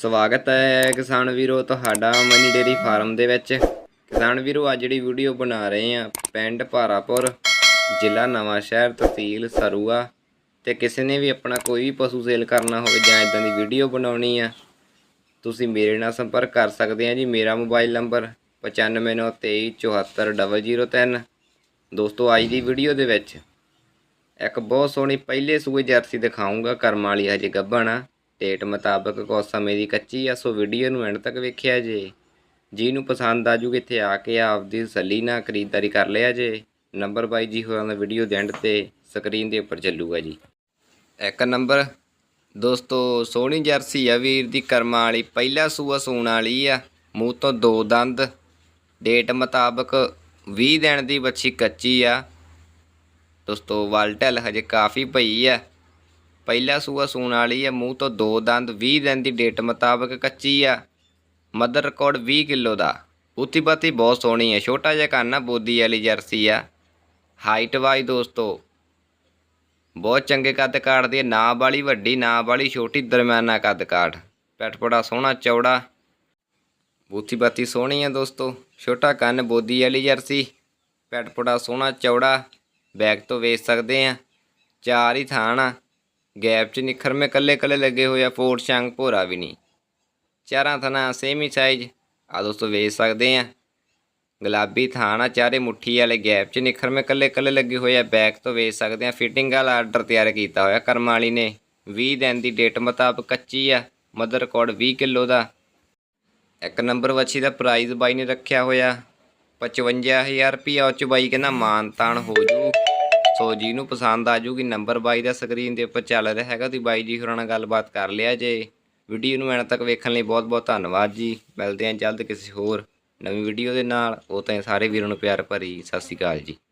ਸਵਾਗਤ ਹੈ ਕਿਸਾਨ ਵੀਰੋ ਤੁਹਾਡਾ ਮਨੀ ਡੇਰੀ ਫਾਰਮ ਦੇ ਵਿੱਚ। ਕਿਸਾਨ ਵੀਰੋ, ਅੱਜ ਜਿਹੜੀ ਵੀਡੀਓ ਬਣਾ ਰਹੇ ਆ ਪਿੰਡ ਭਾਰਾਪੁਰ, ਜ਼ਿਲ੍ਹਾ ਨਵਾਂ ਸ਼ਹਿਰ, ਤਹਿਸੀਲ ਸਰੂਆ। ਤੇ ਕਿਸੇ ਨੇ ਵੀ ਆਪਣਾ ਕੋਈ ਵੀ ਪਸ਼ੂ ਸੇਲ ਕਰਨਾ ਹੋਵੇ ਜਾਂ ਇਦਾਂ ਦੀ ਵੀਡੀਓ ਬਣਾਉਣੀ ਆ, ਤੁਸੀਂ ਮੇਰੇ ਨਾਲ ਸੰਪਰਕ ਕਰ ਸਕਦੇ ਆ ਜੀ। ਮੇਰਾ ਮੋਬਾਈਲ ਨੰਬਰ 9593244003 ਦੋਸਤੋ, ਅੱਜ ਦੀ ਵੀਡੀਓ ਦੇ ਵਿੱਚ ਇੱਕ ਬਹੁਤ ਸੋਹਣੀ ਪਹਿਲੇ ਸੂਏ ਜਰਸੀ ਦਿਖਾਉਂਗਾ ਕਰਮ ਵਾਲੀ ਹਜੇ ਗੱਭਣ ਆ। ਡੇਟ ਮੁਤਾਬਕ ਕੁਝ ਸਮੇਂ ਦੀ ਕੱਚੀ ਆ, ਸੋ ਵੀਡੀਓ ਨੂੰ ਐਂਡ ਤੱਕ ਵੇਖਿਆ ਜੇ। ਜਿਹਨੂੰ ਪਸੰਦ ਆ ਜੂਗੀ ਇੱਥੇ ਆ ਕੇ ਆਪਦੀ ਤਸੱਲੀ ਨਾਲ ਖਰੀਦਦਾਰੀ ਕਰ ਲਿਆ ਜੇ। ਨੰਬਰ ਬਾਈ ਜੀ ਹੋਰਾਂ ਦਾ ਵੀਡੀਓ ਦੇ ਐਂਡ ਤੇ ਸਕਰੀਨ ਦੇ ਉੱਪਰ ਚੱਲੂਗਾ ਜੀ। ਇੱਕ ਨੰਬਰ ਦੋਸਤੋ, ਸੋਹਣੀ ਜਰਸੀ ਆ ਵੀਰ ਦੀ, ਕਰਮਾਂ ਵਾਲੀ। ਪਹਿਲਾ ਸੂਆ ਸੂਣ ਵਾਲੀ ਆ। ਮੂੰਹ ਤੋਂ ਦੋ ਦੰਦ। ਡੇਟ ਮੁਤਾਬਕ 20 ਦਿਨ ਦੀ ਬੱਚੀ ਕੱਚੀ ਆ। ਦੋਸਤੋ ਵਾਲਟਲ ਹਜੇ ਕਾਫੀ ਪਈ ਆ। ਪਹਿਲਾ ਸੂਆ ਸੂਣ ਵਾਲੀ ਆ, ਮੂੰਹ ਤੋਂ ਦੋ ਦੰਦ 20 ਦਿਨ ਦੀ ਡੇਟ ਮੁਤਾਬਕ ਕੱਚੀ ਆ। ਮਦਰ ਰਿਕਾਰਡ 20 ਕਿਲੋ ਦਾ। ਉੱਤੀ ਬਹੁਤ ਸੋਹਣੀ ਆ, ਛੋਟਾ ਜਿਹਾ ਕੰਨ ਆ ਬੋਦੀ ਵਾਲੀ ਜਰਸੀ ਆ। ਹਾਈਟ ਵਾਈ ਦੋਸਤੋ, ਬਹੁਤ ਚੰਗੇ ਕੱਦ ਕਾਠ ਦੀ ਨਾ ਵਾਲੀ ਵੱਡੀ, ਨਾ ਵਾਲੀ ਛੋਟੀ, ਦਰਮਿਆਨਾ ਕੱਦ ਕਾਠ। ਪੈਟ ਬੜਾ ਸੋਹਣਾ, ਚੌੜਾ। ਬੂਥੀ ਬਾਤੀ ਸੋਹਣੀ ਆ ਦੋਸਤੋ, ਛੋਟਾ ਕੰਨ ਬੋਦੀ ਵਾਲੀ ਜਰਸੀ। ਪੈਟ ਬੜਾ ਸੋਹਣਾ, ਚੌੜਾ। ਬੈਗ ਤੋਂ ਵੇਚ ਸਕਦੇ ਆ। ਚਾਰ ਹੀ ਥਾਂ ਆ। ਗੈਪ ਚ ਨਿਖਰ ਨਿਖਰਮੇ ਕੱਲੇ ਕੱਲੇ ਲੱਗੇ ਹੋਏ ਆ, ਫੋਰਟ ਸ਼ੰਗ ਭੋਰਾ ਵੀ ਨਹੀਂ ਚਾਰਾਂ ਥਣਾ ਸੇਮ ਹੀ ਸਾਈਜ਼ ਆ ਦੋਸਤੋ ਵੇਚ ਸਕਦੇ ਆ। ਗੁਲਾਬੀ ਥਾਣਾ ਚਾਰੇ ਮੁੱਠੀ ਵਾਲੇ ਗੈਪ ਚ ਨਿਖਰ ਨਿਖਰਮੇ ਕੱਲੇ ਕੱਲੇ ਲੱਗੇ ਹੋਏ ਆ ਬੈਕ ਤੋਂ ਵੇਚ ਸਕਦੇ ਆ ਫਿਟਿੰਗ ਵਾਲਾ ਆਰਡਰ ਤਿਆਰ ਕੀਤਾ ਹੋਇਆ ਕਰਮ ਵਾਲੀ ਨੇ। 20 ਦਿਨ ਦੀ ਡੇਟ ਮੁਤਾਬਕ ਕੱਚੀ ਆ ਮਦਰ ਰਿਕਾਰਡ 20 ਕਿਲੋ ਦਾ। ਇੱਕ ਨੰਬਰ ਵੱਛੀ ਦਾ ਪ੍ਰਾਈਸ ਬਾਈ ਨੇ ਰੱਖਿਆ ਹੋਇਆ 55000 ਰੁਪਿਆ ਉਹ ਚ ਬਾਈ ਕਹਿੰਦਾ ਮਾਨ ਤਾਨ ਹੋ ਜੂ। ਸੋ ਜਿਹਨੂੰ ਪਸੰਦ ਆ ਜੂਗੀ ਨੰਬਰ ਬਾਈ ਦਾ ਸਕਰੀਨ ਦੇ ਉੱਪਰ ਚੱਲ ਰਿਹਾ ਹੈਗਾ, ਤੁਸੀਂ ਬਾਈ ਜੀ ਹੋਰਾਂ ਨਾਲ ਗੱਲਬਾਤ ਕਰ ਲਿਆ ਜੇ। ਵੀਡੀਓ ਨੂੰ ਐਣ ਤੱਕ ਵੇਖਣ ਲਈ ਬਹੁਤ ਬਹੁਤ ਧੰਨਵਾਦ ਜੀ। ਮਿਲਦੇ ਹਾਂ ਜਲਦ ਕਿਸੇ ਹੋਰ ਨਵੀਂ ਵੀਡੀਓ ਦੇ ਨਾਲ। ਉਹ ਤਾਂ ਸਾਰੇ ਵੀਰਾਂ ਨੂੰ ਪਿਆਰ ਭਰੀ ਸਤਿ ਸ਼੍ਰੀ ਅਕਾਲ ਜੀ।